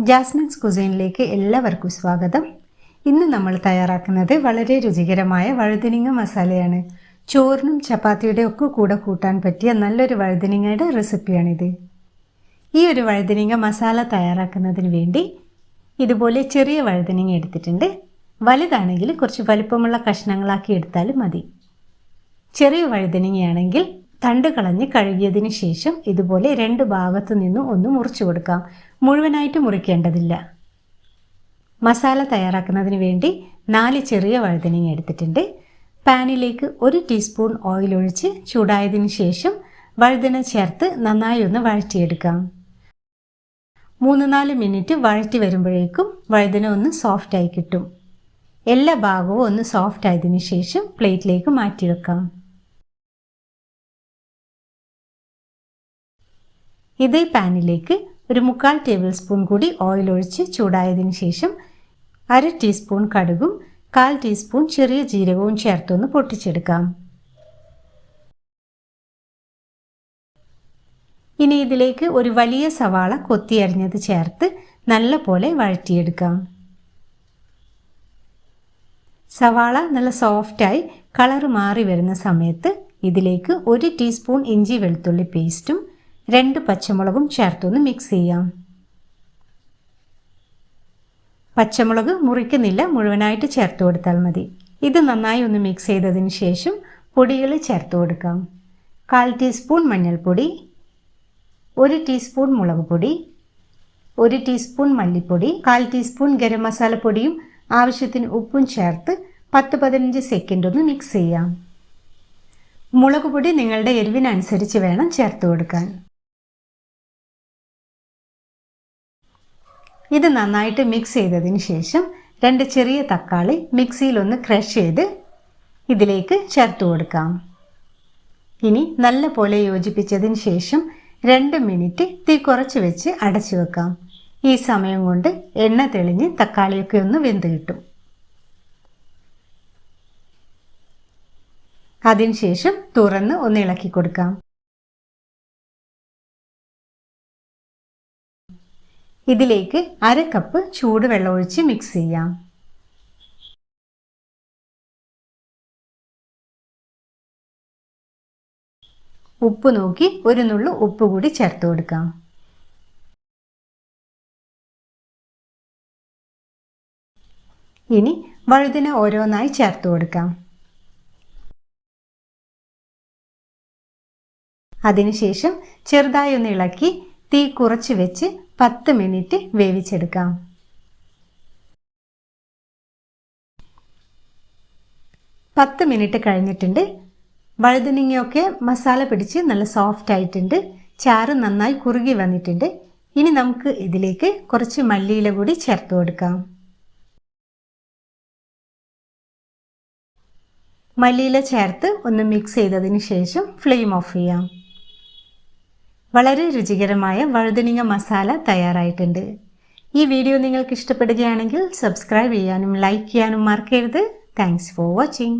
Jasmine's കുസൈനിലേക്ക് എല്ലാവർക്കും സ്വാഗതം. ഇന്ന് നമ്മൾ തയ്യാറാക്കുന്നത് വളരെ രുചികരമായ വഴുതിനിങ്ങ മസാലയാണ്. ചോറിനും ചപ്പാത്തിയുടെ ഒക്കെ കൂടെ കൂട്ടാൻ പറ്റിയ നല്ലൊരു വഴുതിനിങ്ങയുടെ റെസിപ്പിയാണിത്. ഈ ഒരു വഴുതിനിങ്ങ മസാല തയ്യാറാക്കുന്നതിന് വേണ്ടി ഇതുപോലെ ചെറിയ വഴുതിനിങ്ങ എടുത്തിട്ടുണ്ട്. വലുതാണെങ്കിൽ കുറച്ച് വലിപ്പമുള്ള കഷ്ണങ്ങളാക്കി എടുത്താലും മതി. ചെറിയ വഴുതനങ്ങയാണെങ്കിൽ തണ്ട് കളഞ്ഞ് കഴുകിയതിന് ശേഷം ഇതുപോലെ രണ്ട് ഭാഗത്തു നിന്നും ഒന്ന് മുറിച്ചു കൊടുക്കാം. മുഴുവനായിട്ട് മുറിക്കേണ്ടതില്ല. മസാല തയ്യാറാക്കുന്നതിന് വേണ്ടി നാല് ചെറിയ വഴുതനങ്ങ എടുത്തിട്ടുണ്ട്. പാനിലേക്ക് ഒരു ടീസ്പൂൺ ഓയിൽ ഒഴിച്ച് ചൂടായതിനു ശേഷം വഴുതന ചേർത്ത് നന്നായി ഒന്ന് വഴറ്റിയെടുക്കാം. മൂന്ന് നാല് മിനിറ്റ് വഴറ്റി വരുമ്പോഴേക്കും വഴുതന ഒന്ന് സോഫ്റ്റായി കിട്ടും. എല്ലാ ഭാഗവും ഒന്ന് സോഫ്റ്റ് ആയതിനു ശേഷം പ്ലേറ്റിലേക്ക് മാറ്റി വെക്കാം ഇതേ പാനിലേക്ക് ഒരു മുക്കാൽ ടേബിൾ സ്പൂൺ കൂടി ഓയിൽ ഒഴിച്ച് ചൂടായതിന് ശേഷം അര ടീസ്പൂൺ കടുകും കാൽ ടീസ്പൂൺ ചെറിയ ജീരകവും ചേർത്തൊന്ന് പൊട്ടിച്ചെടുക്കാം. ഇനി ഇതിലേക്ക് ഒരു വലിയ സവാള കൊത്തിയരിഞ്ഞത് ചേർത്ത് നല്ല പോലെ വഴറ്റിയെടുക്കാം. സവാള നല്ല സോഫ്റ്റായി കളർ മാറി വരുന്ന സമയത്ത് ഇതിലേക്ക് ഒരു ടീസ്പൂൺ ഇഞ്ചി വെളുത്തുള്ളി പേസ്റ്റും രണ്ട് പച്ചമുളകും ചേർത്തൊന്ന് മിക്സ് ചെയ്യാം. പച്ചമുളക് മുറിക്കുന്നില്ല മുഴുവനായിട്ട് ചേർത്ത് കൊടുത്താൽ മതി. ഇത് നന്നായി ഒന്ന് മിക്സ് ചെയ്തതിന് ശേഷം പൊടികൾ ചേർത്ത് കൊടുക്കാം. കാൽ ടീസ്പൂൺ മഞ്ഞൾപ്പൊടി ഒരു ടീസ്പൂൺ മുളക് പൊടി ഒരു ടീസ്പൂൺ മല്ലിപ്പൊടി കാൽ ടീസ്പൂൺ ഗരം മസാലപ്പൊടിയും ആവശ്യത്തിന് ഉപ്പും ചേർത്ത് പത്ത് പതിനഞ്ച് സെക്കൻഡ് ഒന്ന് മിക്സ് ചെയ്യാം. മുളക് പൊടി നിങ്ങളുടെ എരിവിനനുസരിച്ച് വേണം ചേർത്ത് കൊടുക്കാൻ. ഇത് നന്നായിട്ട് മിക്സ് ചെയ്തതിന് ശേഷം രണ്ട് ചെറിയ തക്കാളി മിക്സിയിലൊന്ന് ക്രഷ് ചെയ്ത് ഇതിലേക്ക് ചേർത്ത് കൊടുക്കാം. ഇനി നല്ല പോലെ യോജിപ്പിച്ചതിന് ശേഷം രണ്ട് മിനിറ്റ് തീ കുറച്ച് വെച്ച് അടച്ചു വെക്കാം. ഈ സമയം കൊണ്ട് എണ്ണ തെളിഞ്ഞ് തക്കാളിയൊക്കെ ഒന്ന് വെന്ത് കിട്ടും. അതിനുശേഷം തുറന്ന് ഒന്ന് ഇളക്കി കൊടുക്കാം. ഇതിലേക്ക് അര കപ്പ് ചൂടുവെള്ളം ഒഴിച്ച് മിക്സ് ചെയ്യാം. ഉപ്പ് നോക്കി ഒരു നുള്ളു ഉപ്പ് കൂടി ചേർത്ത് കൊടുക്കാം. ഇനി വഴുതിന ഓരോന്നായി ചേർത്ത് കൊടുക്കാം. അതിനുശേഷം ചെറുതായി ഒന്ന് ഇളക്കി തീ കുറച്ച് വെച്ച് പത്ത് മിനിറ്റ് വേവിച്ചെടുക്കാം. പത്ത് മിനിറ്റ് കഴിഞ്ഞിട്ടുണ്ട്. വഴുതനങ്ങയൊക്കെ മസാല പിടിച്ച് നല്ല സോഫ്റ്റ് ആയിട്ടുണ്ട്. ചാറ് നന്നായി കുറുകി വന്നിട്ടുണ്ട്. ഇനി നമുക്ക് ഇതിലേക്ക് കുറച്ച് മല്ലിയില കൂടി ചേർത്ത് കൊടുക്കാം. മല്ലിയില ചേർത്ത് ഒന്ന് മിക്സ് ചെയ്തതിന് ശേഷം ഫ്ലെയിം ഓഫ് ചെയ്യാം. വളരെ രുചികരമായ വഴുതനങ്ങ മസാല തയ്യാറായിട്ടുണ്ട്. ഈ വീഡിയോ നിങ്ങൾക്ക് ഇഷ്ടപ്പെടുകയാണെങ്കിൽ സബ്സ്ക്രൈബ് ചെയ്യാനും ലൈക്ക് ചെയ്യാനും മറക്കരുത്. Thanks for watching